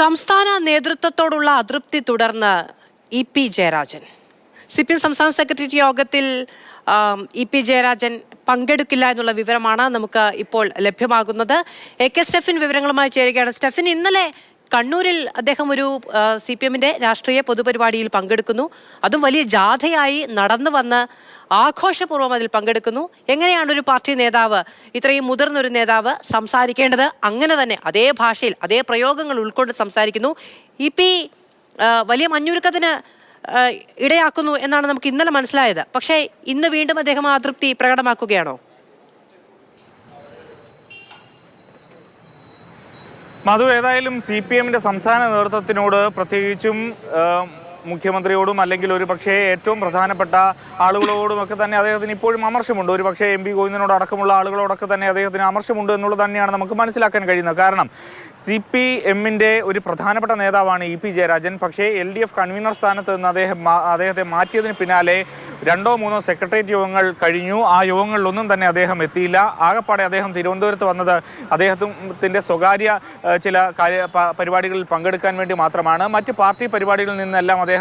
സംസ്ഥാന നേതൃത്വത്തോടുള്ള അതൃപ്തി തുടർന്ന് E P Jayarajan. C P M സംസ്ഥാന സെക്രട്ടറി യോഗത്തിൽ ഇ പി ജയരാജൻ പങ്കെടുക്കില്ല എന്നുള്ള വിവരമാണ് നമുക്ക് ഇപ്പോൾ ലഭ്യമാകുന്നത്. എ കെ സ്റ്റെഫിൻ വിവരങ്ങളുമായി ചേരുകയാണ്. സ്റ്റെഫിൻ ഇന്നലെ കണ്ണൂരിൽ അദ്ദേഹം ഒരു സി പി എമ്മിന്റെ രാഷ്ട്രീയ പൊതുപരിപാടിയിൽ പങ്കെടുക്കുന്നു. അതും വലിയ ജാഥയായി നടന്നു വന്ന് ആഘോഷപൂർവം അതിൽ പങ്കെടുക്കുന്നു. എങ്ങനെയാണ് ഒരു പാർട്ടി നേതാവ് ഇത്രയും മുതിർന്ന ഒരു നേതാവ് സംസാരിക്കേണ്ടത്? അങ്ങനെ തന്നെ അതേ ഭാഷയിൽ അതേ പ്രയോഗങ്ങൾ ഉൾക്കൊണ്ട് സംസാരിക്കുന്നു. ഇപ്പി വലിയ മഞ്ഞുരുക്കത്തിന് ഇടയാക്കുന്നു എന്നാണ് നമുക്ക് ഇന്നലെ മനസ്സിലായത്. പക്ഷേ ഇന്ന് വീണ്ടും അദ്ദേഹം അതൃപ്തി പ്രകടമാക്കുകയാണോ? മധു ഏതായാലും സി പി എമ്മിന്റെ സംസ്ഥാന നേതൃത്വത്തിനോട് പ്രത്യേകിച്ചും മുഖ്യമന്ത്രിയോടും അല്ലെങ്കിൽ ഒരു പക്ഷേ ഏറ്റവും പ്രധാനപ്പെട്ട ആളുകളോടും ഒക്കെ തന്നെ അദ്ദേഹത്തിന് ഇപ്പോഴും അമർഷമുണ്ട്. ഒരു പക്ഷേ എം പി ഗോവിന്ദനോട് അടക്കമുള്ള ആളുകളോടൊക്കെ തന്നെ അദ്ദേഹത്തിന് അമർഷമുണ്ട് എന്നുള്ളത് തന്നെയാണ് നമുക്ക് മനസ്സിലാക്കാൻ കഴിയുന്നത്. കാരണം സി പി എമ്മിന്റെ ഒരു പ്രധാനപ്പെട്ട നേതാവാണ് ഇ പി ജയരാജൻ. പക്ഷേ എൽ ഡി എഫ് കൺവീനർ സ്ഥാനത്ത് നിന്ന് അദ്ദേഹം അദ്ദേഹത്തെ മാറ്റിയതിന് പിന്നാലെ രണ്ടോ മൂന്നോ സെക്രട്ടേറിയറ്റ് യോഗങ്ങൾ കഴിഞ്ഞു. ആ യോഗങ്ങളിലൊന്നും തന്നെ അദ്ദേഹം എത്തിയില്ല. ആകപ്പാടെ അദ്ദേഹം തിരുവനന്തപുരത്ത് വന്നത് അദ്ദേഹത്തിന്റെ സ്വകാര്യ ചില കാര്യ പരിപാടികളിൽ പങ്കെടുക്കാൻ വേണ്ടി മാത്രമാണ്. മറ്റ് പാർട്ടി പരിപാടികളിൽ നിന്നെല്ലാം അദ്ദേഹം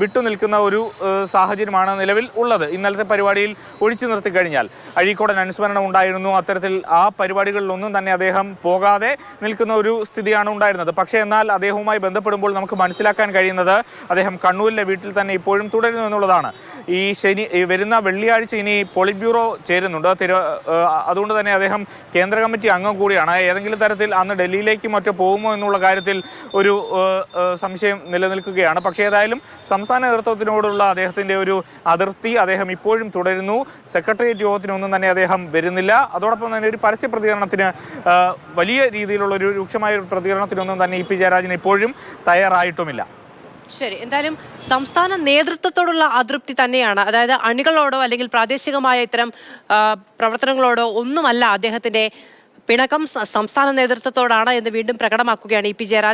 വിട്ടുനിൽക്കുന്ന ഒരു സാഹചര്യമാണ് നിലവിൽ ഉള്ളത്. ഇന്നലത്തെ പരിപാടിയിൽ ഒഴിച്ചു നിർത്തി കഴിഞ്ഞാൽ അഴീക്കോടൻ അനുസ്മരണം ഉണ്ടായിരുന്നു. അത്തരത്തിൽ ആ പരിപാടികളിലൊന്നും തന്നെ അദ്ദേഹം പോകാതെ നിൽക്കുന്ന ഒരു സ്ഥിതിയാണ് ഉണ്ടായിരുന്നത്. പക്ഷേ എന്നാൽ അദ്ദേഹവുമായി ബന്ധപ്പെടുമ്പോൾ നമുക്ക് മനസ്സിലാക്കാൻ കഴിയുന്നത് അദ്ദേഹം കണ്ണൂരിലെ വീട്ടിൽ തന്നെ ഇപ്പോഴും തുടരുന്നു എന്നുള്ളതാണ്. ഈ ശനി വരുന്ന വെള്ളിയാഴ്ച ഇനി പോളിറ്റ് ബ്യൂറോ ചേരുന്നുണ്ട്. തിരു അതുകൊണ്ട് തന്നെ അദ്ദേഹം കേന്ദ്ര കമ്മിറ്റി അംഗം കൂടിയാണ്. ഏതെങ്കിലും തരത്തിൽ അന്ന് ഡൽഹിയിലേക്ക് മറ്റോ പോകുമോ എന്നുള്ള കാര്യത്തിൽ ഒരു സംശയം നിലനിൽക്കുകയാണ്. പക്ഷേ ഏതായാലും സംസ്ഥാന നേതൃത്വത്തിനോടുള്ള അദ്ദേഹത്തിന്റെ ഒരു അതിർത്തി അദ്ദേഹം ഇപ്പോഴും തുടരുന്നു. സെക്രട്ടേറിയറ്റ് യോഗത്തിനൊന്നും തന്നെ അദ്ദേഹം വരുന്നില്ല. അതോടൊപ്പം തന്നെ ഒരു പരസ്യ പ്രതികരണത്തിന് വലിയ രീതിയിലുള്ള ഒരു രൂക്ഷമായ ഒരു പ്രതികരണത്തിനൊന്നും തന്നെ ഇ പി ജയരാജൻ ഇപ്പോഴും തയ്യാറായിട്ടുമില്ല. ശരി. എന്തായാലും സംസ്ഥാന നേതൃത്വത്തോടുള്ള അതൃപ്തി തന്നെയാണ്. അതായത് അണികളോടോ അല്ലെങ്കിൽ പ്രാദേശികമായ ഇത്തരം പ്രവർത്തനങ്ങളോടോ ഒന്നുമല്ല അദ്ദേഹത്തിന്റെ പിണക്കം സംസ്ഥാന നേതൃത്വത്തോടാണ് എന്ന് വീണ്ടും പ്രകടമാക്കുകയാണ് ഇ പി ജയരാജൻ.